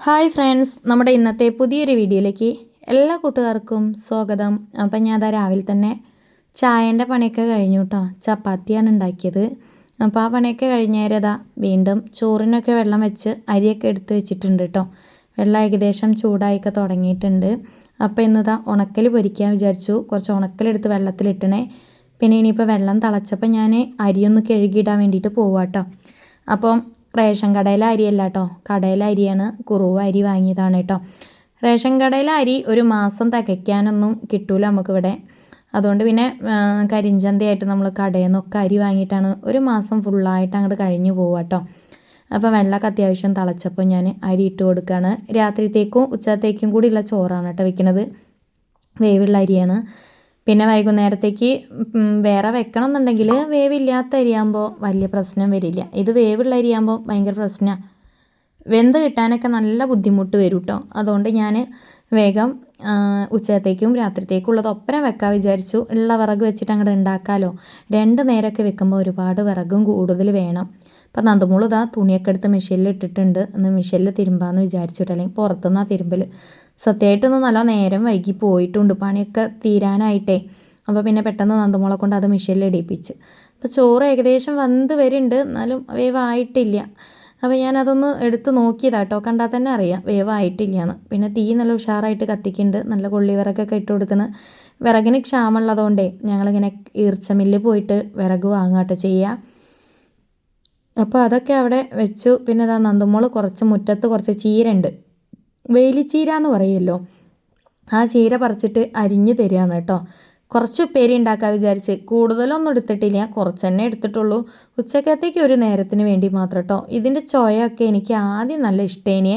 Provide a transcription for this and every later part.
Hi friends നമ്മുടെ ഇന്നത്തെ പുതിയൊരു വീഡിയോയിലേക്ക് എല്ലാ കൂട്ടുകാർക്കും സ്വാഗതം. അപ്പം ഞാൻ അതാ രാവിലെ തന്നെ ചായന്റെ പണിയൊക്കെ കഴിഞ്ഞു കേട്ടോ ചപ്പാത്തിയാണ് ഉണ്ടാക്കിയത്. അപ്പോൾ ആ പണിയൊക്കെ കഴിഞ്ഞേരതാ വീണ്ടും ചോറിനൊക്കെ വെള്ളം വെച്ച് അരിയൊക്കെ എടുത്ത് വെച്ചിട്ടുണ്ട് കേട്ടോ വെള്ളം ഏകദേശം ചൂടായിക്കെ തുടങ്ങിയിട്ടുണ്ട്. അപ്പോൾ ഇന്നതാ ഉണക്കൽ പൊരിക്കാൻ വിചാരിച്ചു. കുറച്ച് ഉണക്കലെടുത്ത് വെള്ളത്തിലിട്ടണേ. പിന്നെ ഇനിയിപ്പോൾ വെള്ളം തിളച്ചപ്പോൾ ഞാൻ അരിയൊന്ന് കഴുകിയിടാൻ വേണ്ടിയിട്ട് പോവാട്ടോ അപ്പം റേഷൻ കടയിലെ അരിയല്ല കേട്ടോ കടയിലെ അരിയാണ് കുറുവ അരി വാങ്ങിയതാണ് കേട്ടോ റേഷൻ കടയിലെ അരി ഒരു മാസം തികയ്ക്കാനൊന്നും കിട്ടൂല നമുക്കിവിടെ. അതുകൊണ്ട് പിന്നെ കരിഞ്ചന്തയായിട്ട് നമ്മൾ കടയിൽ നിന്നൊക്കെ അരി വാങ്ങിയിട്ടാണ് ഒരു മാസം ഫുള്ളായിട്ട് അങ്ങോട്ട് കഴിഞ്ഞു പോവുക കേട്ടോ അപ്പോൾ വെള്ളമൊക്കെ അത്യാവശ്യം തിളച്ചപ്പോൾ ഞാൻ അരി ഇട്ട് കൊടുക്കുകയാണ് രാത്രിത്തേക്കും ഉച്ചത്തേക്കും കൂടിയുള്ള ചോറാണ് കേട്ടോ വെക്കുന്നത് വേവുള്ള അരിയാണ്. പിന്നെ വൈകുന്നേരത്തേക്ക് വേറെ വെക്കണം എന്നുണ്ടെങ്കിൽ വേവില്ലാത്ത അരിയാകുമ്പോൾ വലിയ പ്രശ്നം വരില്ല. ഇത് വേവുള്ള അരിയാകുമ്പോൾ ഭയങ്കര പ്രശ്നമാണ് വെന്ത് കിട്ടാനൊക്കെ നല്ല ബുദ്ധിമുട്ട് വരും കേട്ടോ അതുകൊണ്ട് ഞാൻ വേഗം ഉച്ചത്തേക്കും രാത്രിത്തേക്കും ഉള്ളത് ഒപ്പരം വെക്കാൻ വിചാരിച്ചു. ഉള്ള വിറക് വെച്ചിട്ട് അങ്ങോട്ട് ഉണ്ടാക്കാമല്ലോ രണ്ട് നേരമൊക്കെ വെക്കുമ്പോൾ ഒരുപാട് വിറകും കൂടുതൽ വേണം. അപ്പം നന്ദമോൾ തുണിയൊക്കെ എടുത്ത് മെഷീനിൽ ഇട്ടിട്ടുണ്ട് എന്ന് മെഷീനിൽ തിരുമ്പാന്ന് വിചാരിച്ചിട്ട് അല്ലെങ്കിൽ പുറത്തുനിന്നാണ് തിരുമ്പൽ സത്യമായിട്ടൊന്ന് നല്ല നേരം വൈകി പോയിട്ടുണ്ട്. പണിയൊക്കെ തീരാനായിട്ടേ. അപ്പോൾ പിന്നെ പെട്ടെന്ന് നന്ദമോളെ കൊണ്ട് അത് മെഷീനിൽ ഇടിപ്പിച്ച്. അപ്പോൾ ചോറ് ഏകദേശം വന്ന് വരുന്നുണ്ട് എന്നാലും വേവായിട്ടില്ല. അപ്പോൾ ഞാനതൊന്ന് എടുത്ത് നോക്കിയതാട്ടോ കണ്ടാൽ തന്നെ അറിയാം. വേവായിട്ടില്ല എന്ന് പിന്നെ തീ നല്ല ഉഷാറായിട്ട് കത്തിക്കുന്നുണ്ട് നല്ല കൊള്ളി വിറകൊക്കെ ഇട്ട് കൊടുക്കുന്ന വിറകിന് ക്ഷാമമുള്ളതുകൊണ്ടേ ഞങ്ങളിങ്ങനെ ഈർച്ചമില്ല് പോയിട്ട് വിറക് വാങ്ങാട്ടോ ചെയ്യുക അപ്പോൾ അതൊക്കെ അവിടെ വെച്ചു. പിന്നെ അതാ നന്ദമോൾ കുറച്ച് മുറ്റത്ത് കുറച്ച് ചീര ഉണ്ട് വേലിച്ചീര എന്ന് പറയുമല്ലോ ആ ചീര പറിച്ചിട്ട് അരിഞ്ഞ് തരികയാണ് കേട്ടോ. കുറച്ച് ഉപ്പേരി ഉണ്ടാക്കാൻ വിചാരിച്ച്. കൂടുതലൊന്നും എടുത്തിട്ടില്ല. കുറച്ച് തന്നെ എടുത്തിട്ടുള്ളൂ. ഉച്ചക്കത്തേക്ക് ഒരു നേരത്തിന് വേണ്ടി മാത്രം കേട്ടോ. ഇതിന്റെ ചോയൊക്കെ എനിക്ക് ആദ്യം നല്ല ഇഷ്ടേനെ.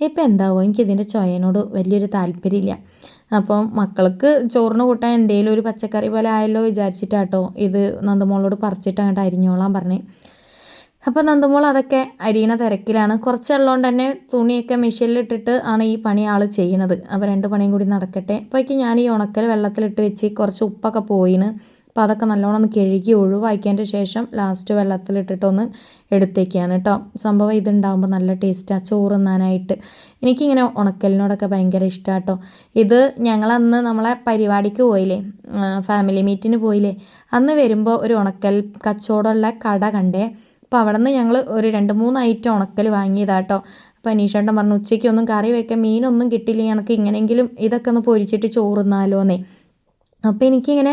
ഇപ്പം എന്താവോ? എനിക്ക് ഇതിന്റെ ചോയനോട് വലിയൊരു താല്പര്യമില്ല. അപ്പം മക്കൾക്ക് ചോറിന് കൂട്ടാൻ എന്തെങ്കിലും ഒരു പച്ചക്കറി പോലെ ആയല്ലോ വിചാരിച്ചിട്ടാട്ടോ ഇത് നന്ദമോളോട് പറിച്ചിട്ട് അങ്ങോട്ട് അരിഞ്ഞോളാൻ പറഞ്ഞേ. അപ്പോൾ നന്ദമോൾ അതൊക്കെ അരിയണ തിരക്കിലാണ്. കുറച്ചുള്ളതുകൊണ്ട് തന്നെ തുണിയൊക്കെ മെഷീനിലിട്ടിട്ട് ആണ് ഈ പണി ആൾ ചെയ്യണത് അപ്പോൾ രണ്ട് പണിയും കൂടി നടക്കട്ടെ. അപ്പോഴേക്ക് ഞാൻ ഈ ഉണക്കൽ വെള്ളത്തിലിട്ട് വെച്ച് കുറച്ച് ഉപ്പൊക്കെ പോയിന്. അപ്പോൾ അതൊക്കെ നല്ലോണം ഒന്ന് കഴുകി ഒഴിവാക്കിയതിന്റെ ശേഷം ലാസ്റ്റ് വെള്ളത്തിലിട്ടിട്ടൊന്ന് എടുത്തേക്കാണ് കേട്ടോ. സംഭവം ഇതുണ്ടാകുമ്പോൾ നല്ല ടേസ്റ്റാണ് ചോറ് തിന്നാനായിട്ട്. എനിക്കിങ്ങനെ ഉണക്കലിനോടൊക്കെ ഭയങ്കര ഇഷ്ടമാണ് കേട്ടോ. ഇത് ഞങ്ങളന്ന് നമ്മളെ പരിപാടിക്ക് പോയില്ലേ ഫാമിലി മീറ്റിന് പോയില്ലേ അന്ന് വരുമ്പോൾ ഒരു ഉണക്കൽ കച്ചവടമുള്ള കട കണ്ടേ. അപ്പോൾ അവിടെ നിന്ന് ഞങ്ങൾ ഒരു രണ്ട് മൂന്ന് ഐറ്റം ഉണക്കൽ വാങ്ങിയതാട്ടോ. അപ്പോൾ അനീഷേട്ടൻ പറഞ്ഞു ഉച്ചയ്ക്കൊന്നും കറി വയ്ക്കാൻ മീനൊന്നും കിട്ടില്ല എനിക്ക് ഇങ്ങനെങ്കിലും ഇതൊക്കെ ഒന്ന് പൊരിച്ചിട്ട് ചോറുന്നാലോന്നേ. അപ്പോൾ എനിക്കിങ്ങനെ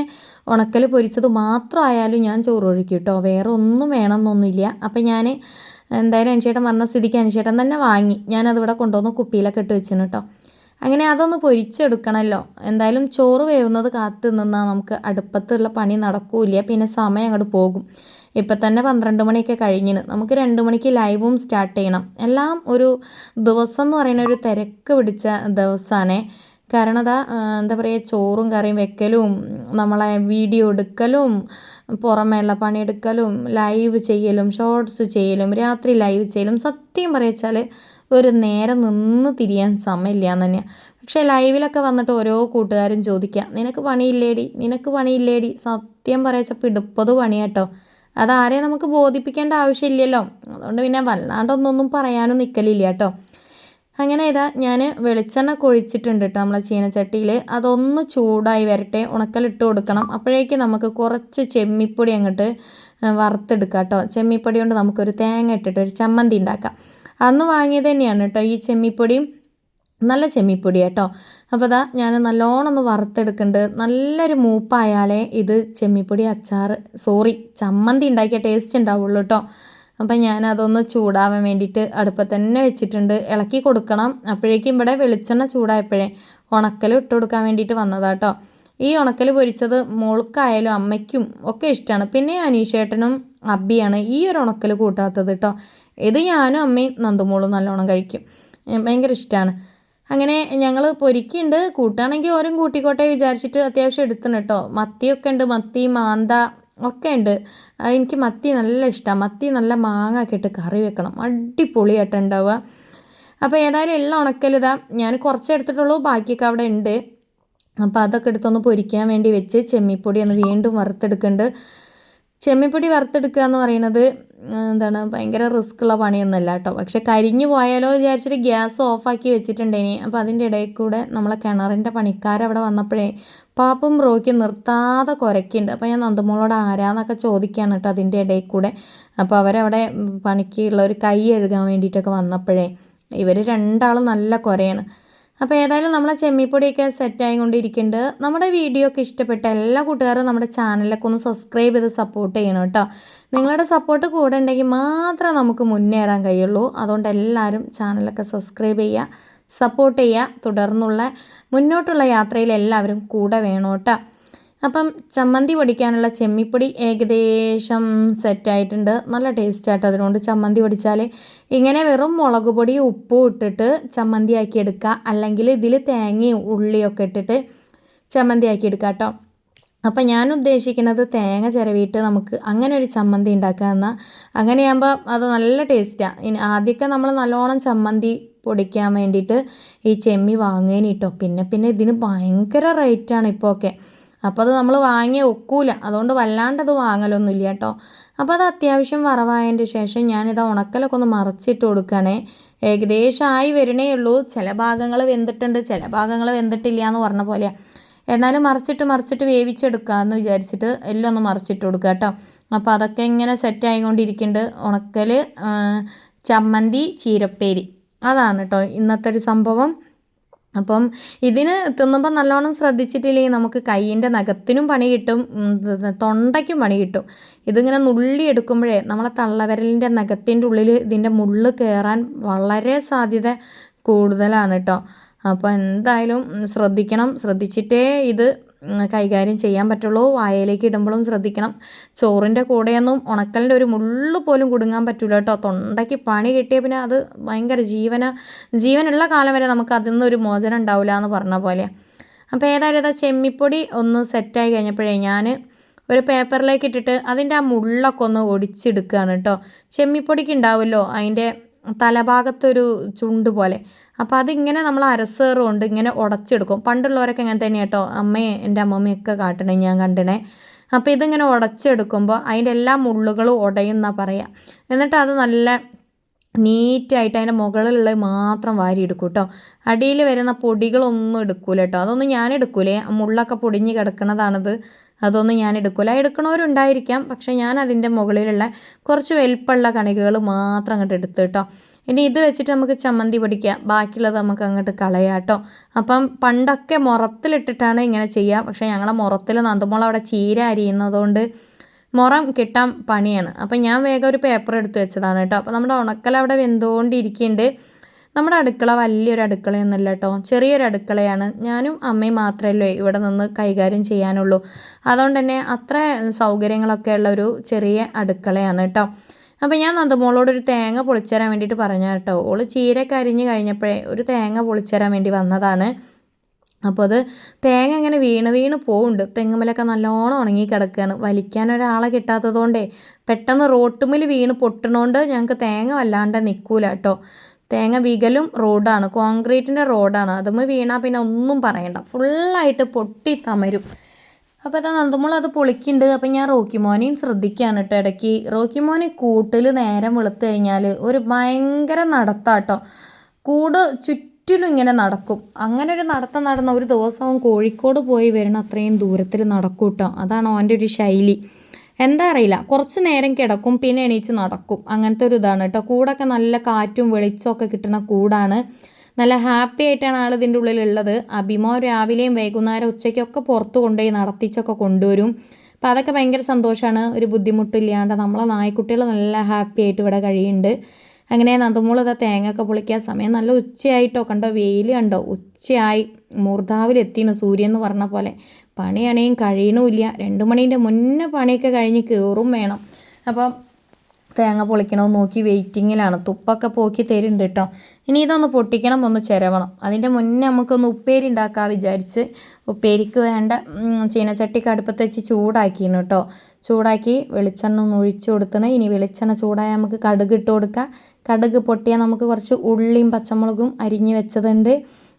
ഉണക്കൽ പൊരിച്ചത് മാത്രമായാലും ഞാൻ ചോറ് ഒഴിക്കും കേട്ടോ. വേറെ ഒന്നും വേണമെന്നൊന്നുമില്ല. അപ്പോൾ ഞാൻ എന്തായാലും അനുശേട്ടൻ പറഞ്ഞ സ്ഥിതിക്ക് അനുശേട്ടൻ തന്നെ വാങ്ങി. ഞാനതിവിടെ കൊണ്ടുവന്ന് കുപ്പിയിലൊക്കെ ഇട്ട് വെച്ചിന് കേട്ടോ. അങ്ങനെ അതൊന്ന് പൊരിച്ചെടുക്കണമല്ലോ എന്തായാലും ചോറ് വേവുന്നത് കാത്തു നിന്നാൽ നമുക്ക് അടുപ്പത്തുള്ള പണി നടക്കൂല പിന്നെ സമയം അങ്ങോട്ട് പോകും. ഇപ്പം തന്നെ പന്ത്രണ്ട് മണിയൊക്കെ കഴിഞ്ഞിന്. നമുക്ക് രണ്ട് മണിക്ക് ലൈവും സ്റ്റാർട്ട് ചെയ്യണം. എല്ലാം ഒരു ദിവസം എന്ന് പറയുന്ന ഒരു തിരക്ക് പിടിച്ച ദിവസമാണേ കാരണം അതാ എന്താ പറയുക ചോറും കറിയും വെക്കലും നമ്മളെ വീഡിയോ എടുക്കലും പുറമേയുള്ള പണിയെടുക്കലും ലൈവ് ചെയ്യലും ഷോർട്സ് ചെയ്യലും രാത്രി ലൈവ് ചെയ്യലും സത്യം പറയച്ചാൽ ഒരു നേരം നിന്ന് തിരിയാൻ സമയമില്ല എന്ന് തന്നെയാണ് പക്ഷേ ലൈവിലൊക്കെ വന്നിട്ട് ഓരോ കൂട്ടുകാരും ചോദിക്കുക നിനക്ക് പണിയില്ലേടി? നിനക്ക് പണിയില്ലേടി? സത്യം പറയച്ചപ്പോൾ ഇടുപ്പത് പണിയാട്ടോ അതാരെ നമുക്ക് ബോധിപ്പിക്കേണ്ട ആവശ്യമില്ലല്ലോ. അതുകൊണ്ട് പിന്നെ വല്ലാണ്ടൊന്നൊന്നും പറയാനും നിൽക്കലില്ല കേട്ടോ. അങ്ങനെ ഇതാ ഞാൻ വെളിച്ചെണ്ണ കൊഴിച്ചിട്ടുണ്ട് കേട്ടോ നമ്മളെ ചീനച്ചട്ടിയിൽ അതൊന്ന് ചൂടായി വരട്ടെ ഉണക്കലിട്ട് കൊടുക്കണം. അപ്പോഴേക്കും നമുക്ക് കുറച്ച് ചെമ്മിപ്പൊടി അങ്ങോട്ട് വറുത്തെടുക്കാം കേട്ടോ. ചെമ്മിപ്പൊടി കൊണ്ട് നമുക്കൊരു തേങ്ങ ഇട്ടിട്ട് ഒരു ചമ്മന്തി ഉണ്ടാക്കാം. അന്ന് വാങ്ങിയത് തന്നെയാണ് കേട്ടോ ഈ ചെമ്മിപ്പൊടിയും നല്ല ചെമ്മിപ്പൊടി കേട്ടോ. അപ്പോൾ അതാ ഞാൻ നല്ലോണം ഒന്ന് വറുത്തെടുക്കുന്നുണ്ട് നല്ലൊരു മൂപ്പായാലേ ഇത് ചെമ്മിപ്പൊടി അച്ചാർ സോറി ചമ്മന്തി ഉണ്ടാക്കിയ ടേസ്റ്റ് ഉണ്ടാവുള്ളൂ കേട്ടോ. അപ്പം ഞാൻ അതൊന്ന് ചൂടാവാൻ വേണ്ടിയിട്ട് അടുപ്പത്ത് തന്നെ വെച്ചിട്ടുണ്ട്. ഇളക്കി കൊടുക്കണം. അപ്പോഴേക്കും ഇവിടെ വെളിച്ചെണ്ണ ചൂടായപ്പോഴേ ഉണക്കൽ ഇട്ട് കൊടുക്കാൻ വേണ്ടിയിട്ട് വന്നതാട്ടോ ഈ ഉണക്കൽ പൊരിച്ചത് മോൾക്കായാലും അമ്മയ്ക്കും ഒക്കെ ഇഷ്ടമാണ് പിന്നെ അനീഷേട്ടനും അബിയാണ് ഈ ഒരു ഉണക്കൽ കൂട്ടാത്തത് കേട്ടോ. ഇത് ഞാനും അമ്മയും നന്ദുമോളും നല്ലോണം കഴിക്കും. ഭയങ്കര ഇഷ്ടമാണ് അങ്ങനെ ഞങ്ങൾ പൊരിക്കുന്നുണ്ട് കൂട്ടാണെങ്കിൽ ഓരും കൂട്ടിക്കോട്ടെ വിചാരിച്ചിട്ട് അത്യാവശ്യം എടുക്കണം കേട്ടോ മത്തിയൊക്കെ ഉണ്ട് മത്തി മാന്ത ഒക്കെ ഉണ്ട് എനിക്ക് മത്തി നല്ല ഇഷ്ടമാണ് മത്തി നല്ല മാങ്ങ ഒക്കെ ഇട്ട് കറി വെക്കണം. അടിപൊളിയായിട്ട് ഉണ്ടാവുക അപ്പോൾ ഏതായാലും എല്ലാം ഉണക്കലിതാ ഞാൻ കുറച്ച് എടുത്തിട്ടുള്ളൂ. ബാക്കിയൊക്കെ അവിടെ ഉണ്ട് അപ്പോൾ അതൊക്കെ എടുത്തൊന്ന് പൊരിക്കാൻ വേണ്ടി വെച്ച് ചെമ്മിപ്പൊടി ഒന്ന് വീണ്ടും വറുത്തെടുക്കുന്നുണ്ട് ചെമ്മിപ്പൊടി വറുത്തെടുക്കുക എന്ന് പറയുന്നത് എന്താണ് ഭയങ്കര റിസ്ക് ഉള്ള പണിയൊന്നുമല്ല കേട്ടോ. പക്ഷെ കരിഞ്ഞു പോയാലോ വിചാരിച്ചിട്ട് ഗ്യാസ് ഓഫാക്കി വെച്ചിട്ടുണ്ടേനി. അപ്പോൾ അതിന്റെ ഇടയിൽ കൂടെ നമ്മളെ കിണറിന്റെ പണിക്കാരവിടെ വന്നപ്പോഴേ പാപ്പും റോയ്ക്കും നിർത്താതെ കുരയ്ക്കുന്നുണ്ട്. അപ്പോൾ ഞാൻ നന്ദമോളോട് ആരാന്നൊക്കെ ചോദിക്കുകയാണ് കേട്ടോ അതിന്റെ ഇടയിൽ കൂടെ. അപ്പോൾ അവരവിടെ പണിക്കുള്ള ഒരു കൈ എഴുകാൻ വേണ്ടിയിട്ടൊക്കെ വന്നപ്പോഴേ ഇവർ രണ്ടാളും നല്ല കുരയാണ്. അപ്പോൾ ഏതായാലും നമ്മളെ ചെമ്മിപ്പൊടിയൊക്കെ സെറ്റായി കൊണ്ടിരിക്കുന്നുണ്ട് നമ്മുടെ വീഡിയോ ഒക്കെ ഇഷ്ടപ്പെട്ട എല്ലാ കൂട്ടുകാരും നമ്മുടെ ചാനലൊക്കെ ഒന്ന് സബ്സ്ക്രൈബ് ചെയ്ത് സപ്പോർട്ട് ചെയ്യണം കേട്ടോ. നിങ്ങളുടെ സപ്പോർട്ട് കൂടെ ഉണ്ടെങ്കിൽ മാത്രമേ നമുക്ക് മുന്നേറാൻ കഴിയുള്ളൂ. അതുകൊണ്ട് എല്ലാവരും ചാനലൊക്കെ സബ്സ്ക്രൈബ് ചെയ്യുക സപ്പോർട്ട് ചെയ്യുക തുടർന്നുള്ള മുന്നോട്ടുള്ള യാത്രയിൽ എല്ലാവരും കൂടെ വേണം അപ്പം ചമ്മന്തി പൊടിക്കാനുള്ള ചെമ്മിപ്പൊടി ഏകദേശം സെറ്റായിട്ടുണ്ട്. നല്ല ടേസ്റ്റായിട്ട് അതിനോട് ചമ്മന്തി പൊടിച്ചാൽ ഇങ്ങനെ വെറും മുളക് പൊടി ഉപ്പും ഇട്ടിട്ട് ചമ്മന്തി ആക്കി എടുക്കുക അല്ലെങ്കിൽ ഇതിൽ തേങ്ങയും ഉള്ളിയൊക്കെ ഇട്ടിട്ട് ചമ്മന്തി ആക്കി എടുക്കുക കേട്ടോ അപ്പം ഞാൻ ഉദ്ദേശിക്കുന്നത് തേങ്ങ ചിരവിയിട്ട് നമുക്ക് അങ്ങനെ ഒരു ചമ്മന്തി ഉണ്ടാക്കാമെന്ന അങ്ങനെയാകുമ്പോൾ അത് നല്ല ടേസ്റ്റാണ് ഇനി ആദ്യമൊക്കെ നമ്മൾ നല്ലോണം ചമ്മന്തി പൊടിക്കാൻ വേണ്ടിയിട്ട് ഈ ചെമ്മി വാങ്ങുകയും വാങ്ങേനിട്ടോ പിന്നെ പിന്നെ ഇതിന് ഭയങ്കര റേറ്റാണ് ഇപ്പോൾ ഒക്കെ അപ്പോൾ അത് നമ്മൾ വാങ്ങിയ ഒക്കൂല. അതുകൊണ്ട് വല്ലാണ്ടത് വാങ്ങലൊന്നുമില്ല കേട്ടോ അപ്പോൾ അത് അത്യാവശ്യം വറവായതിന്റെ ശേഷം ഞാനിത് ഉണക്കലൊക്കെ ഒന്ന് മറച്ചിട്ട് കൊടുക്കണേ. ഏകദേശം ആയി വരണേ ഉള്ളൂ. ചില ഭാഗങ്ങൾ വെന്തിട്ടുണ്ട്. ചില ഭാഗങ്ങൾ വെന്തിട്ടില്ല എന്ന് പറഞ്ഞ പോലെയാണ് എന്നാലും മറിച്ചിട്ട് മറിച്ചിട്ട് വേവിച്ചെടുക്കാമെന്ന് വിചാരിച്ചിട്ട് എല്ലാം ഒന്ന് മറിച്ചിട്ട് കൊടുക്കുക കേട്ടോ അപ്പോൾ അതൊക്കെ ഇങ്ങനെ സെറ്റ് ആയിക്കൊണ്ടിരിക്കുന്നുണ്ട് ഉണക്കൽ ചമ്മന്തി ചീരപ്പേരി. അതാണ് കേട്ടോ ഇന്നത്തെ ഒരു സംഭവം. അപ്പം ഇതിന് തിന്നുമ്പോൾ നല്ലോണം ശ്രദ്ധിച്ചിട്ടില്ലെങ്കിൽ നമുക്ക് കൈയിന്റെ നഖത്തിനും പണി കിട്ടും തൊണ്ടയ്ക്കും പണി കിട്ടും. ഇതിങ്ങനെ നുള്ളി എടുക്കുമ്പോഴേ നമ്മളെ തള്ളവിരലിന്റെ നഖത്തിന്റെ ഉള്ളിൽ ഇതിന്റെ മുള്ള് കയറാൻ വളരെ സാധ്യത കൂടുതലാണ് കേട്ടോ അപ്പോൾ എന്തായാലും ശ്രദ്ധിക്കണം. ശ്രദ്ധിച്ചിട്ടേ ഇത് കൈകാര്യം ചെയ്യാൻ പറ്റുള്ളൂ. വായയിലേക്ക് ഇടുമ്പോഴും ശ്രദ്ധിക്കണം. ചോറിന്റെ കൂടെയൊന്നും ഉണക്കലിന്റെ ഒരു മുള്ളു പോലും കുടുങ്ങാൻ പറ്റില്ല കേട്ടോ. തൊണ്ടയ്ക്ക് പണി കിട്ടിയ പിന്നെ അത് ഭയങ്കര ജീവന ജീവനുള്ള കാലം വരെ നമുക്ക് അതിൽ നിന്നൊരു മോചനം ഉണ്ടാവില്ല എന്ന് പറഞ്ഞ പോലെ. അപ്പോൾ ഏതായാലും ഇതാ ചെമ്മിപ്പൊടി ഒന്ന് സെറ്റായി കഴിഞ്ഞപ്പോഴേ ഞാൻ ഒരു പേപ്പറിലേക്ക് ഇട്ടിട്ട് അതിന്റെ ആ മുള്ളൊക്കെ ഒന്ന് ഒടിച്ചെടുക്കുകയാണ് കേട്ടോ. ചെമ്മിപ്പൊടിക്ക് ഉണ്ടാവുമല്ലോ അതിന്റെ തലഭാഗത്തൊരു ചുണ്ട് പോലെ. അപ്പോൾ അതിങ്ങനെ നമ്മൾ അരസേറും കൊണ്ട് ഇങ്ങനെ ഉടച്ചെടുക്കും. പണ്ടുള്ളവരൊക്കെ ഇങ്ങനെ തന്നെ കേട്ടോ അമ്മയെ എന്റെ അമ്മമ്മയൊക്കെ കാട്ടണേ ഞാൻ കണ്ടണേ. അപ്പോൾ ഇതിങ്ങനെ ഉടച്ചെടുക്കുമ്പോൾ അതിന്റെ എല്ലാ മുള്ളുകളും ഉടയുന്നാണ് പറയുക എന്നിട്ട് അത് നല്ല നീറ്റായിട്ട് അതിന്റെ മുകളിലുള്ള മാത്രം വാരി എടുക്കും കേട്ടോ അടിയിൽ വരുന്ന പൊടികളൊന്നും എടുക്കൂല കേട്ടോ അതൊന്നും ഞാൻ എടുക്കൂലേ. മുള്ളൊക്കെ പൊടിഞ്ഞ് കിടക്കണതാണത്. അതൊന്നും ഞാൻ എടുക്കില്ല എടുക്കണവരുണ്ടായിരിക്കാം. പക്ഷേ ഞാൻ അതിന്റെ മുകളിലുള്ള കുറച്ച് വലിപ്പമുള്ള കണികകൾ മാത്രം അങ്ങോട്ട് എടുത്ത് കേട്ടോ ഇനി ഇത് വെച്ചിട്ട് നമുക്ക് ചമ്മന്തി പൊടിക്കുക ബാക്കിയുള്ളത് നമുക്ക് അങ്ങോട്ട് കളയാം കേട്ടോ. അപ്പം പണ്ടൊക്കെ മുറത്തിലിട്ടിട്ടാണ് ഇങ്ങനെ ചെയ്യുക പക്ഷേ ഞങ്ങളെ മുറത്തിൽ നന്ദമോൾ അവിടെ ചീര അരിയുന്നതുകൊണ്ട് മുറം കിട്ടാൻ പണിയാണ്. അപ്പം ഞാൻ വേഗം ഒരു പേപ്പർ എടുത്ത് വെച്ചതാണ് കേട്ടോ. അപ്പോൾ നമ്മുടെ ഉണക്കൽ അവിടെ വെന്തുകൊണ്ടിരിക്കുന്നുണ്ട്. നമ്മുടെ അടുക്കള വലിയൊരു അടുക്കളയൊന്നുമല്ല കേട്ടോ. ചെറിയൊരു അടുക്കളയാണ്. ഞാനും അമ്മയും മാത്രമല്ലേ ഇവിടെ നിന്ന് കൈകാര്യം ചെയ്യാനുള്ളൂ. അതുകൊണ്ട് തന്നെ അത്ര സൗകര്യങ്ങളൊക്കെ ഉള്ള ഒരു ചെറിയ അടുക്കളയാണ് കേട്ടോ. അപ്പോൾ ഞാൻ നന്ദമോളോടൊരു തേങ്ങ പൊളിച്ചരാൻ വേണ്ടിയിട്ട് പറഞ്ഞു കേട്ടോ. ഓൾ ചീര കരിഞ്ഞ് കഴിഞ്ഞപ്പോഴേ ഒരു തേങ്ങ പൊളിച്ചരാൻ വേണ്ടി വന്നതാണ്. അപ്പോൾ അത് തേങ്ങ ഇങ്ങനെ വീണ് വീണ് പോകുന്നുണ്ട് തെങ്ങുമലൊക്കെ നല്ലോണം ഉണങ്ങി കിടക്കുകയാണ് വലിക്കാൻ ഒരാളെ കിട്ടാത്തതുകൊണ്ടേ പെട്ടെന്ന് റോട്ടുമിൽ വീണ് പൊട്ടണോണ്ട് ഞങ്ങൾക്ക് തേങ്ങ വല്ലാണ്ട് നിൽക്കൂല കേട്ടോ. തേങ്ങ വികലും റോഡാണ്. കോൺക്രീറ്റിന്റെ റോഡാണ്. അതുമ്പോൾ വീണാൽ പിന്നെ ഒന്നും പറയണ്ട. ഫുള്ളായിട്ട് പൊട്ടി തമരും. അപ്പോൾ അതാ നന്ദമോൾ അത് പൊളിക്കുന്നുണ്ട് അപ്പം ഞാൻ റോക്കി മോനെയും ശ്രദ്ധിക്കുകയാണ് കേട്ടോ ഇടയ്ക്ക്. റോക്കി മോനെ കൂട്ടിൽ നേരം വെളുത്തു കഴിഞ്ഞാൽ ഒരു ഭയങ്കര നടത്താട്ടോ. കൂട് ചുറ്റിലും ഇങ്ങനെ നടക്കും. അങ്ങനെ ഒരു നടത്തം നടന്ന ഒരു ദിവസവും കോഴിക്കോട് പോയി വരണം അത്രയും ദൂരത്തിൽ നടക്കും കേട്ടോ അതാണ് അവന്റെ ഒരു ശൈലി. എന്താ അറിയില്ല. കുറച്ച് നേരം കിടക്കും പിന്നെ എണീച്ച് നടക്കും. അങ്ങനത്തെ ഒരു ഇതാണ് കേട്ടോ കൂടൊക്കെ നല്ല കാറ്റും വെളിച്ചമൊക്കെ കിട്ടുന്ന കൂടാണ്. നല്ല ഹാപ്പി ആയിട്ടാണ് ആൾ ഇതിന്റെ ഉള്ളിലുള്ളത്. അഭിമോ രാവിലെയും വൈകുന്നേരം ഉച്ചയ്ക്കൊക്കെ പുറത്ത് കൊണ്ടുപോയി നടത്തിച്ചൊക്കെ കൊണ്ടുവരും. അപ്പോൾ അതൊക്കെ ഭയങ്കര സന്തോഷമാണ് ഒരു ബുദ്ധിമുട്ടില്ലാണ്ട് നമ്മളെ നായ്ക്കുട്ടികൾ നല്ല ഹാപ്പി ആയിട്ട് ഇവിടെ കഴിയുന്നുണ്ട്. അങ്ങനെ നന്ദമൂൾ ഇതാ തേങ്ങയൊക്കെ പൊളിക്കാൻ സമയം. നല്ല ഉച്ചയായിട്ടോ കണ്ടോ? വെയിൽ കണ്ടോ? ഉച്ചയായി. മൂർധാവിലെത്തിയാണ് സൂര്യൻ എന്ന് പറഞ്ഞ പോലെ. പണിയാണെങ്കിൽ കഴിയണമില്ല. രണ്ട് മണീന്റെ മുന്നേ പണിയൊക്കെ കഴിഞ്ഞ് കയറും വേണം. അപ്പം തേങ്ങ പൊളിക്കണമെന്ന് നോക്കി വെയിറ്റിങ്ങിലാണ്. തുപ്പൊക്കെ പോക്കി തരുന്നുണ്ട് കേട്ടോ. ഇനി ഇതൊന്ന് പൊട്ടിക്കണം ഒന്ന് ചിരവണം. അതിന്റെ മുന്നേ നമുക്കൊന്ന് ഉപ്പേരി ഉണ്ടാക്കാൻ വിചാരിച്ച് ഉപ്പേരിക്ക് വേണ്ട ചീനച്ചട്ടിക്ക് അടുപ്പത്ത് വെച്ച് ചൂടാക്കിയിരുന്നു കേട്ടോ. ചൂടാക്കി വെളിച്ചെണ്ണ ഒന്ന് ഒഴിച്ചു കൊടുത്തണം. ഇനി വെളിച്ചെണ്ണ ചൂടായാൽ നമുക്ക് കടുക് ഇട്ട് കൊടുക്കാം. കടുക് പൊട്ടിയാൽ നമുക്ക് കുറച്ച് ഉള്ളിയും പച്ചമുളകും അരിഞ്ഞ് വെച്ചതുണ്ട്.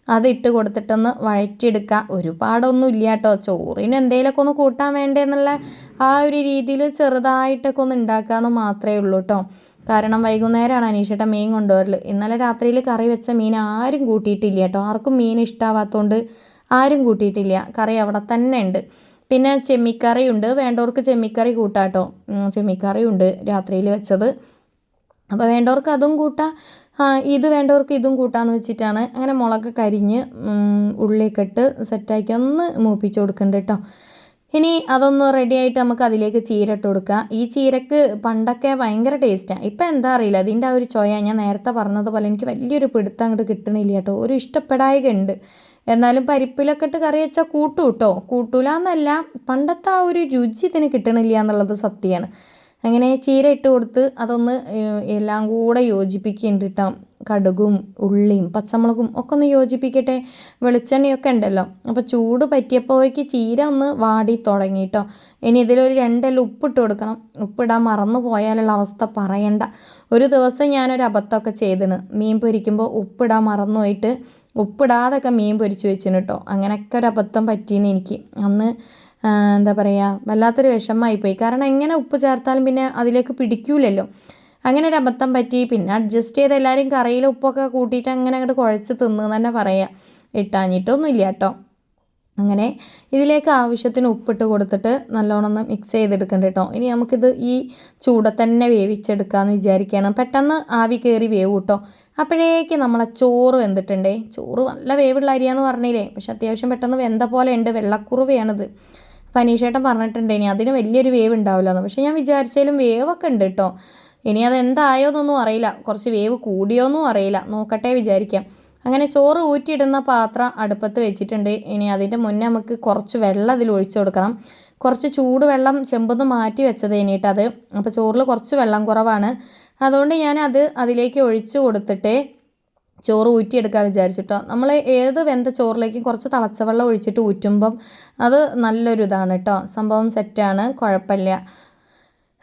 അത് ഇട്ട് കൊടുത്തിട്ടൊന്ന് വഴറ്റിയെടുക്കുക ഒരുപാടൊന്നും ഇല്ല കേട്ടോ ചോറിന് എന്തെങ്കിലുമൊക്കെ ഒന്ന് കൂട്ടാൻ വേണ്ടേന്നുള്ള ആ ഒരു രീതിയിൽ ചെറുതായിട്ടൊക്കെ ഒന്ന് ഉണ്ടാക്കാമെന്ന് മാത്രമേ ഉള്ളൂ കേട്ടോ കാരണം വൈകുന്നേരമാണ് അനീഷേട്ടൻ മീൻ കൊണ്ടുവരൽ ഇന്നലെ രാത്രിയിൽ കറി വെച്ച മീൻ ആരും കൂട്ടിയിട്ടില്ല കേട്ടോ ആർക്കും മീൻ ഇഷ്ടമാവാത്തതുകൊണ്ട് ആരും കൂട്ടിയിട്ടില്ല. കറി അവിടെ തന്നെ ഉണ്ട്. പിന്നെ ചെമ്മിക്കറിയുണ്ട്. വേണ്ടവർക്ക് ചെമ്മിക്കറി കൂട്ടാട്ടോ. ചെമ്മിക്കറിയുണ്ട് രാത്രിയിൽ വെച്ചത്. അപ്പോൾ വേണ്ടവർക്ക് അതും കൂട്ടാം. ഇത് വേണ്ടവർക്ക് ഇതും കൂട്ടാന്ന് വെച്ചിട്ടാണ്. അങ്ങനെ മുളക് കരിഞ്ഞ് ഉള്ളിലേക്ക് ഇട്ട് സെറ്റാക്കി ഒന്ന് മൂപ്പിച്ച് കൊടുക്കണ്ട കേട്ടോ ഇനി അതൊന്ന് റെഡി ആയിട്ട് നമുക്ക് അതിലേക്ക് ചീര ഇട്ട് കൊടുക്കുക ഈ ചീരക്ക് പണ്ടൊക്കെ ഭയങ്കര ടേസ്റ്റാണ് ഇപ്പം എന്താ അറിയില്ല. അതിന്റെ ആ ഒരു ചോയ ഞാൻ നേരത്തെ പറഞ്ഞതുപോലെ എനിക്ക് വലിയൊരു പിടുത്തം അങ്ങോട്ട് കിട്ടണില്ല കേട്ടോ ഒരു ഇഷ്ടപ്പെടായക ഉണ്ട് എന്നാലും പരിപ്പിലൊക്കെ ഇട്ട് കറി വെച്ചാൽ കൂട്ടു കേട്ടോ കൂട്ടൂല എന്നല്ല പണ്ടത്തെ ആ ഒരു രുചി ഇതിന് കിട്ടണില്ല എന്നുള്ളത് സത്യമാണ് അങ്ങനെ ചീര ഇട്ട് കൊടുത്ത് അതൊന്ന് എല്ലാം കൂടെ യോജിപ്പിക്കുന്നുണ്ട് കടുകും ഉള്ളിയും പച്ചമുളകും ഒക്കെ ഒന്ന് യോജിപ്പിക്കട്ടെ. വെളിച്ചെണ്ണയൊക്കെ ഉണ്ടല്ലോ. അപ്പോൾ ചൂട് പറ്റിയപ്പോഴേക്ക് ചീര ഒന്ന് വാടി തുടങ്ങി കേട്ടോ ഇനി ഇതിലൊരു രണ്ടല്ല ഉപ്പിട്ട് കൊടുക്കണം. ഉപ്പിടാൻ മറന്നു പോയാലുള്ള അവസ്ഥ പറയണ്ട. ഒരു ദിവസം ഞാനൊരു അബദ്ധമൊക്കെ ചെയ്തിന്. മീൻ പൊരിക്കുമ്പോൾ ഉപ്പിടാൻ മറന്നു പോയിട്ട് ഉപ്പിടാതൊക്കെ മീൻ പൊരിച്ച് വെച്ചിന് കേട്ടോ അങ്ങനെയൊക്കെ ഒരു അബദ്ധം പറ്റീന് എനിക്ക്. അന്ന് എന്താ പറയുക വല്ലാത്തൊരു വിഷമമായിപ്പോയി. കാരണം എങ്ങനെ ഉപ്പ് ചേർത്താലും പിന്നെ അതിലേക്ക് പിടിക്കൂലല്ലോ. അങ്ങനെ ഒരു അബദ്ധം പറ്റി. പിന്നെ അഡ്ജസ്റ്റ് ചെയ്ത് എല്ലാവരും കറിയിൽ ഉപ്പൊക്കെ കൂട്ടിയിട്ട് അങ്ങനെ അങ്ങോട്ട് കുഴച്ച് തിന്നു തന്നെ പറയാം. ഇട്ടാഞ്ഞിട്ടൊന്നുമില്ല കേട്ടോ. അങ്ങനെ ഇതിലേക്ക് ആവശ്യത്തിന് ഉപ്പിട്ട് കൊടുത്തിട്ട് നല്ലോണം ഒന്ന് മിക്സ് ചെയ്തെടുക്കണ്ട കേട്ടോ. ഇനി നമുക്കിത് ഈ ചൂട തന്നെ വേവിച്ചെടുക്കാമെന്ന് വിചാരിക്കുകയാണ് പെട്ടെന്ന് ആവി കയറി വേവ് കേട്ടോ അപ്പോഴേക്ക് നമ്മളെ ചോറ് വെന്തിട്ടുണ്ടേ. ചോറ് നല്ല വേവുള്ള അരിയാന്ന് പറഞ്ഞില്ലേ. പക്ഷെ അത്യാവശ്യം പെട്ടെന്ന് വെന്ത പോലെ ഉണ്ട്. വെള്ളക്കുറുവയാണിത്. പനീഷേട്ടൻ പറഞ്ഞിട്ടുണ്ട് ഇനി അതിന് വലിയൊരു വേവ് ഉണ്ടാവില്ലെന്ന്. പക്ഷേ ഞാൻ വിചാരിച്ചാലും വേവൊക്കെ ഉണ്ട് കേട്ടോ ഇനി അത് എന്തായോന്നൊന്നും അറിയില്ല. കുറച്ച് വേവ് കൂടിയോന്നും അറിയില്ല. നോക്കട്ടെ വിചാരിക്കാം. അങ്ങനെ ചോറ് ഊറ്റിയിടുന്ന പാത്രം അടുപ്പത്ത് വെച്ചിട്ടുണ്ട്. ഇനി അതിന്റെ മുന്നേ നമുക്ക് കുറച്ച് വെള്ളം അതിൽ ഒഴിച്ചു കൊടുക്കണം. കുറച്ച് ചൂടുവെള്ളം ചെമ്പൊന്ന് മാറ്റി വെച്ചത് ഇനിയിട്ടത് അപ്പോൾ ചോറിൽ കുറച്ച് വെള്ളം കുറവാണ്. അതുകൊണ്ട് ഞാൻ അത് അതിലേക്ക് ഒഴിച്ചു കൊടുത്തിട്ട് ചോറ് ഊറ്റിയെടുക്കാൻ വിചാരിച്ചിട്ടോ. നമ്മൾ ഏത് വെന്ത ചോറിലേക്കും കുറച്ച് തിളച്ച വെള്ളം ഒഴിച്ചിട്ട് ഊറ്റുമ്പം അത് നല്ലൊരു ഇതാണ് കേട്ടോ സംഭവം സെറ്റാണ് കുഴപ്പമില്ല.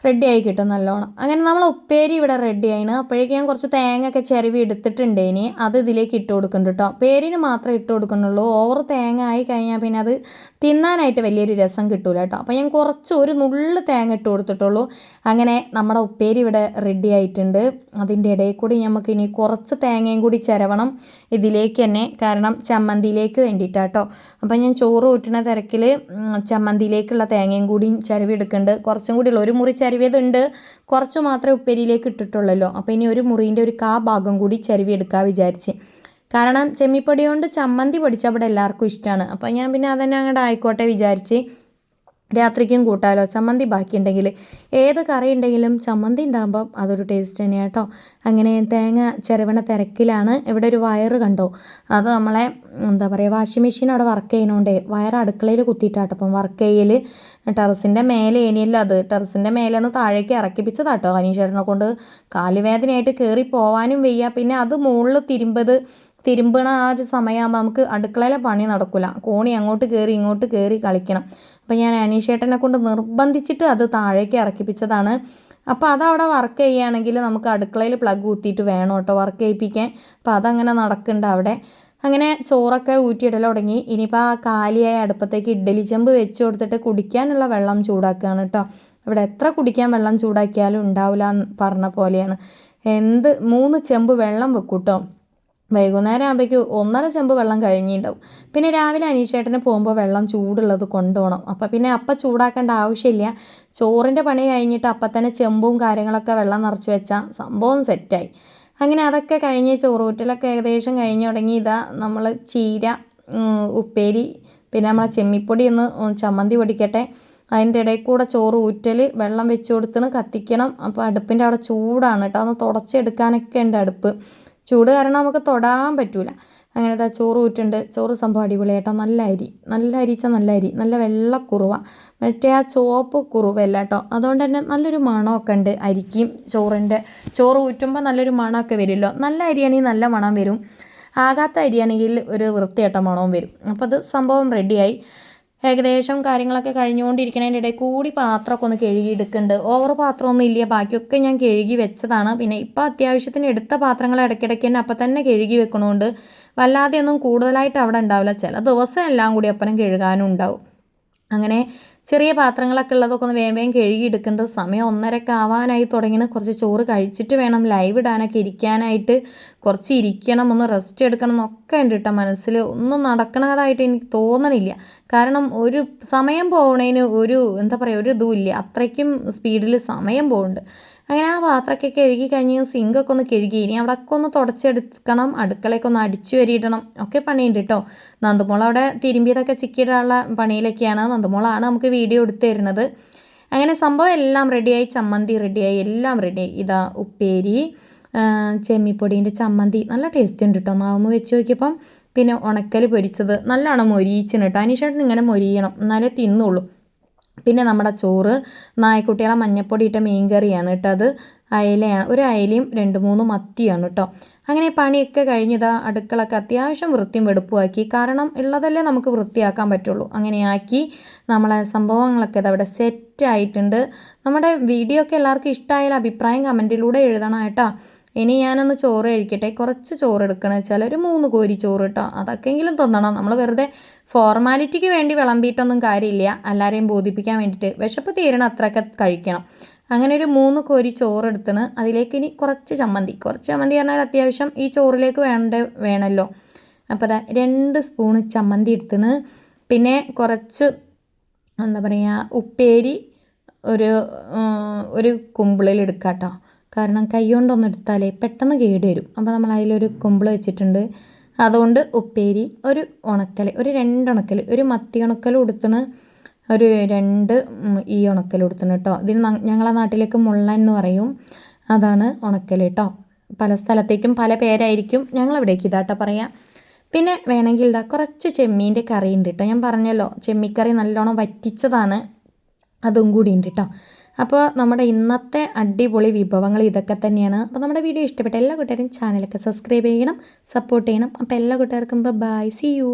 റെഡി ആയി കിട്ടും നല്ലോണം. അങ്ങനെ നമ്മൾ ഉപ്പേരി ഇവിടെ റെഡി ആയിന്. അപ്പോഴേക്കും ഞാൻ കുറച്ച് തേങ്ങ ഒക്കെ ചിരവി എടുത്തിട്ടുണ്ട് ഇനി അത് ഇതിലേക്ക് ഇട്ട് കൊടുക്കുന്നുണ്ട് കേട്ടോ പേരിന് മാത്രമേ ഇട്ട് കൊടുക്കുന്നുള്ളൂ. ഓവർ തേങ്ങ ആയി കഴിഞ്ഞാൽ പിന്നെ അത് തിന്നാനായിട്ട് വലിയൊരു രസം കിട്ടൂല കേട്ടോ അപ്പോൾ ഞാൻ കുറച്ച് ഒരു നുള്ള് തേങ്ങ ഇട്ട് കൊടുത്തിട്ടുള്ളൂ. അങ്ങനെ നമ്മുടെ ഉപ്പേരി ഇവിടെ റെഡി ആയിട്ടുണ്ട്. അതിന്റെ ഇടയിൽ കൂടി നമുക്ക് ഇനി കുറച്ച് തേങ്ങയും കൂടി ചിരവണം ഇതിലേക്ക് തന്നെ. കാരണം ചമ്മന്തിയിലേക്ക് വേണ്ടിയിട്ടാട്ടോ അപ്പോൾ ഞാൻ ചോറ് ഊറ്റുന്ന തിരക്കിൽ ചമ്മന്തിയിലേക്കുള്ള തേങ്ങയും കൂടി ചിരവി എടുക്കുന്നുണ്ട്. കുറച്ചും കൂടി ഒരു മുറി ചരുവിയതുണ്ട് കുറച്ച് മാത്രമേ ഉപ്പേരിയിലേക്ക് ഇട്ടിട്ടുള്ളല്ലോ. അപ്പോൾ ഇനി ഒരു മുറിന്റെ ഒരു കാ ഭാഗം കൂടി ചരുവി എടുക്കാൻ വിചാരിച്ച്. കാരണം ചെമ്മിപ്പൊടി കൊണ്ട് ചമ്മന്തി പൊടിച്ചാൽ അവിടെ എല്ലാവർക്കും ഇഷ്ടമാണ് അപ്പോൾ ഞാൻ പിന്നെ അതന്നെ അങ്ങോട്ട് ആയിക്കോട്ടെ വിചാരിച്ച് രാത്രിക്കും കൂട്ടാലോ? ചമ്മന്തി ബാക്കിയുണ്ടെങ്കിൽ ഏത് കറി ഉണ്ടെങ്കിലും ചമ്മന്തി ഉണ്ടാകുമ്പം അതൊരു ടേസ്റ്റ് തന്നെയാണ് കേട്ടോ അങ്ങനെ തേങ്ങ ചിരവണ തിരക്കിലാണ് ഇവിടെ ഒരു വയറ് കണ്ടോ? അത് നമ്മളെ എന്താ പറയുക വാഷിംഗ് മെഷീൻ അവിടെ വർക്ക് ചെയ്യണോണ്ടേ വയർ അടുക്കളയിൽ കുത്തിയിട്ടാട്ടോ അപ്പം വർക്ക് ചെയ്യൽ ടെറസിന്റെ മേലെ ഇനിയല്ലോ അത്. ടെറസിന്റെ മേലെ നിന്ന് താഴേക്ക് ഇറക്കിപ്പിച്ചതാട്ടോ അനീഷേട്ടനെ കൊണ്ട്. കാലുവേദനയായിട്ട് കയറി പോവാനും വയ്യ. പിന്നെ അത് മുകളിൽ തിരുമ്പത് തിരുമ്പണ ആ ഒരു സമയമാകുമ്പോൾ നമുക്ക് അടുക്കളയിലെ പണി നടക്കില്ല കോണി അങ്ങോട്ട് കയറി ഇങ്ങോട്ട് കയറി കളിക്കണം. അപ്പോൾ ഞാൻ അനീഷേട്ടനെ കൊണ്ട് നിർബന്ധിച്ചിട്ട് അത് താഴേക്ക് ഇറക്കിപ്പിച്ചതാണ്. അപ്പോൾ അതവിടെ വർക്ക് ചെയ്യുകയാണെങ്കിൽ നമുക്ക് അടുക്കളയിൽ പ്ലഗ് കുത്തിയിട്ട് വേണം കേട്ടോ വർക്ക് ചെയ്യിപ്പിക്കാൻ. അപ്പോൾ അതങ്ങനെ നടക്കുന്നുണ്ട് അവിടെ. അങ്ങനെ ചോറൊക്കെ ഊറ്റിയിടൽ തുടങ്ങി. ഇനിയിപ്പോൾ ആ കാലിയായ അടുപ്പത്തേക്ക് ഇഡ്ഡലി ചെമ്പ് വെച്ച് കൊടുത്തിട്ട് കുടിക്കാനുള്ള വെള്ളം ചൂടാക്കുകയാണ് കേട്ടോ. ഇവിടെ എത്ര കുടിക്കാൻ വെള്ളം ചൂടാക്കിയാലും ഉണ്ടാവില്ല എന്ന് പറഞ്ഞ പോലെയാണ്. എന്ത് മൂന്ന് ചെമ്പ് വെള്ളം വെക്കും കേട്ടോ വൈകുന്നേരം ആകുമ്പോഴേക്കും ഒന്നര ചെമ്പ് വെള്ളം കഴിഞ്ഞിട്ടുണ്ടാവും പിന്നെ രാവിലെ അനീഷേട്ടന് പോകുമ്പോൾ വെള്ളം ചൂടുള്ളത് കൊണ്ടുപോകണം അപ്പം പിന്നെ അപ്പം ചൂടാക്കേണ്ട ആവശ്യമില്ല ചോറിന്റെ പണി കഴിഞ്ഞിട്ട് അപ്പം തന്നെ ചെമ്പും കാര്യങ്ങളൊക്കെ വെള്ളം നിറച്ച് വെച്ചാൽ സംഭവം സെറ്റായി. അങ്ങനെ അതൊക്കെ കഴിഞ്ഞ് ചോറൂറ്റിലൊക്കെ ഏകദേശം കഴിഞ്ഞ് തുടങ്ങി ഇതാ നമ്മൾ ചീര ഉപ്പേരി പിന്നെ നമ്മളെ ചെമ്മിപ്പൊടി ഒന്ന് ചമ്മന്തി പൊടിക്കട്ടെ. അതിന്റെ ഇടയിൽ കൂടെ ചോറ് ഊറ്റൽ വെള്ളം വെച്ച് കൊടുത്തിന് കത്തിക്കണം. അപ്പോൾ അടുപ്പിന്റെ അവിടെ ചൂടാണ് കേട്ടോ ഒന്ന് തുടച്ചെടുക്കാനൊക്കെ ഉണ്ട് അടുപ്പ്. ചൂട് കാരണം നമുക്ക് തൊടാൻ പറ്റൂല. അങ്ങനെ ചോറ് ഊറ്റുണ്ട് ചോറ് സംഭവം അടിപൊളിയായിട്ടോ. നല്ല അരി. നല്ല അരിച്ച നല്ല അരി. നല്ല വെള്ള കുറുവ. മറ്റേ ആ ചുവപ്പ് കുറുവല്ല കേട്ടോ അതുകൊണ്ട് തന്നെ നല്ലൊരു മണമൊക്കെ ഉണ്ട് അരിക്കും ചോറിന്റെ. ചോറ് ഊറ്റുമ്പോൾ നല്ലൊരു മണമൊക്കെ വരുമല്ലോ. നല്ല അരിയാണെങ്കിൽ നല്ല മണം വരും. ആകാത്ത അരിയാണെങ്കിൽ ഒരു വൃത്തിയായിട്ട മണവും വരും. അപ്പോൾ അത് സംഭവം റെഡിയായി ഏകദേശം കാര്യങ്ങളൊക്കെ കഴിഞ്ഞുകൊണ്ടിരിക്കണതിന്റെ ഇടയിൽ കൂടി പാത്രമൊക്കെ ഒന്ന് കഴുകി എടുക്കുന്നുണ്ട് ഓവർ പാത്രമൊന്നും ഇല്ല. ബാക്കിയൊക്കെ ഞാൻ കഴുകി വെച്ചതാണ്. പിന്നെ ഇപ്പോൾ അത്യാവശ്യത്തിന് എടുത്ത പാത്രങ്ങൾ ഇടയ്ക്കിടയ്ക്ക് തന്നെ അപ്പം തന്നെ കഴുകി വെക്കണോണ്ട് വല്ലാതെ ഒന്നും കൂടുതലായിട്ട് അവിടെ ഉണ്ടാവില്ല. ചില ദിവസം എല്ലാം കൂടി അപ്പനം കഴുകാനും ഉണ്ടാവും അങ്ങനെ ചെറിയ പാത്രങ്ങളൊക്കെ ഉള്ളതൊക്കെ ഒന്ന് വേഗം വേഗം കഴുകി എടുക്കേണ്ടത് സമയം ഒന്നരക്ക് ആവാനായി തുടങ്ങിയ കുറച്ച് ചോറ് കഴിച്ചിട്ട് വേണം ലൈവ് ഇടാനൊക്കെ ഇരിക്കാനായിട്ട്. കുറച്ച് ഇരിക്കണം ഒന്ന് റെസ്റ്റ് എടുക്കണം എന്നൊക്കെ ഉണ്ട് കേട്ടോ മനസ്സിൽ. ഒന്നും നടക്കണതായിട്ട് എനിക്ക് തോന്നണില്ല. കാരണം ഒരു സമയം പോകണതിന് ഒരു എന്താ പറയുക ഒരു ഇതുമില്ല അത്രയ്ക്കും സ്പീഡിൽ സമയം പോകുന്നുണ്ട് അങ്ങനെ ആ പാത്രമൊക്കെ കഴുകി കഴിഞ്ഞ് സിങ്കൊക്കെ ഒന്ന് കഴുകി ഇനി അവിടെയൊക്കെ ഒന്ന് തുടച്ചെടുക്കണം അടുക്കളയൊക്കെ ഒന്ന് അടിച്ചു വരിയിടണം. ഒക്കെ പണിയുണ്ട് കേട്ടോ നന്ദുമോൾ അവിടെ തിരുമ്പിയതൊക്കെ ചിക്കിയിടാനുള്ള പണിയിലൊക്കെയാണ്. നന്ദുമോളാണ് നമുക്ക് വീഡിയോ എടുത്തു തരുന്നത്. അങ്ങനെ സംഭവം എല്ലാം റെഡിയായി. ചമ്മന്തി റെഡിയായി. എല്ലാം റെഡിയായി ഇതാ ഉപ്പേരി ചെമ്മിപ്പൊടീന്റെ ചമ്മന്തി. നല്ല ടേസ്റ്റ് ഉണ്ട് കേട്ടോ നാവുമ്പോൾ വെച്ച് നോക്കിയപ്പം പിന്നെ ഉണക്കൽ പൊരിച്ചത്. നല്ലോണം മൊരിയിച്ചിന് കേട്ടോ അനീഷേട്ടൻ ഇങ്ങനെ മൊരിയണം. എന്നാലേ തിന്നുള്ളൂ. പിന്നെ നമ്മുടെ ചോറ് നായക്കുട്ടികളെ മഞ്ഞപ്പൊടി ഇട്ട മീൻ കറിയാണ് കേട്ടോ അത്. അയലയാണ് ഒരു അയലയും രണ്ട് മൂന്ന് മത്തിയാണ് കേട്ടോ. അങ്ങനെ പണിയൊക്കെ കഴിഞ്ഞതാ അടുക്കളൊക്കെ അത്യാവശ്യം വൃത്തിയും വെടുപ്പുമാക്കി. കാരണം ഉള്ളതല്ലേ നമുക്ക് വൃത്തിയാക്കാൻ പറ്റുള്ളൂ. അങ്ങനെയാക്കി നമ്മളെ സംഭവങ്ങളൊക്കെ ഇതവിടെ സെറ്റ് ആയിട്ടുണ്ട്. നമ്മുടെ വീഡിയോ ഒക്കെ എല്ലാവർക്കും ഇഷ്ടമായാലും അഭിപ്രായം കമന്റിലൂടെ എഴുതണം കേട്ടോ. ഇനി ഞാനൊന്ന് ചോറ് കഴിക്കട്ടെ. കുറച്ച് ചോറ് എടുക്കണം വെച്ചാൽ ഒരു മൂന്ന് കോരി ചോറ് കേട്ടോ അതൊക്കെങ്കിലും തന്നണം. നമ്മൾ വെറുതെ ഫോർമാലിറ്റിക്ക് വേണ്ടി വിളമ്പിയിട്ടൊന്നും കാര്യമില്ല. എല്ലാവരെയും ബോധിപ്പിക്കാൻ വേണ്ടിയിട്ട് വിശപ്പ് തീരണം അത്രയൊക്കെ കഴിക്കണം. അങ്ങനെ ഒരു മൂന്ന് കോരി ചോറ് എടുത്തിന് അതിലേക്ക് ഇനി കുറച്ച് ചമ്മന്തി. കുറച്ച് ചമ്മന്തി പറഞ്ഞാൽ അത്യാവശ്യം ഈ ചോറിലേക്ക് വേണ്ട വേണമല്ലോ. അപ്പോൾ അതാ രണ്ട് സ്പൂണ് ചമ്മന്തി എടുത്തിന് പിന്നെ കുറച്ച് എന്താ പറയുക ഉപ്പേരി ഒരു ഒരു കുമ്പിളിൽ എടുക്കാം കേട്ടോ കാരണം കൈകൊണ്ടൊന്നും എടുത്താലേ പെട്ടെന്ന് കേട് വരും. അപ്പോൾ നമ്മൾ അതിലൊരു കുമ്പിൾ വെച്ചിട്ടുണ്ട്. അതുകൊണ്ട് ഉപ്പേരി ഒരു ഉണക്കൽ ഒരു രണ്ട് ഉണക്കൽ ഒരു മത്തി ഉണക്കൽ കൊടുത്തണ് ഒരു രണ്ട് ഈ ഉണക്കൽ കൊടുത്തണ് കേട്ടോ ഇതിന് ഞങ്ങളെ നാട്ടിലേക്ക് മുള്ള എന്ന് പറയും. അതാണ് ഉണക്കൽ കേട്ടോ പല സ്ഥലത്തേക്കും പല പേരായിരിക്കും. ഞങ്ങളിവിടേക്ക് ഇതാട്ടോ പറയാം. പിന്നെ വേണമെങ്കിൽ ഇതാ കുറച്ച് ചെമ്മീന്റെ കറി ഉണ്ട് കേട്ടോ ഞാൻ പറഞ്ഞല്ലോ ചെമ്മിക്കറി നല്ലോണം വറ്റിച്ചതാണ്. അതും കൂടി ഉണ്ട് കേട്ടോ അപ്പോൾ നമ്മുടെ ഇന്നത്തെ അടിപൊളി വിഭവങ്ങൾ ഇതൊക്കെ തന്നെയാണ്. അപ്പോൾ നമ്മുടെ വീഡിയോ ഇഷ്ടപ്പെട്ട എല്ലാ കൂട്ടുകാരും ചാനലൊക്കെ സബ്സ്ക്രൈബ് ചെയ്യണം സപ്പോർട്ട് ചെയ്യണം. അപ്പോൾ എല്ലാ കൂട്ടുകാർക്കും ബൈ സി യു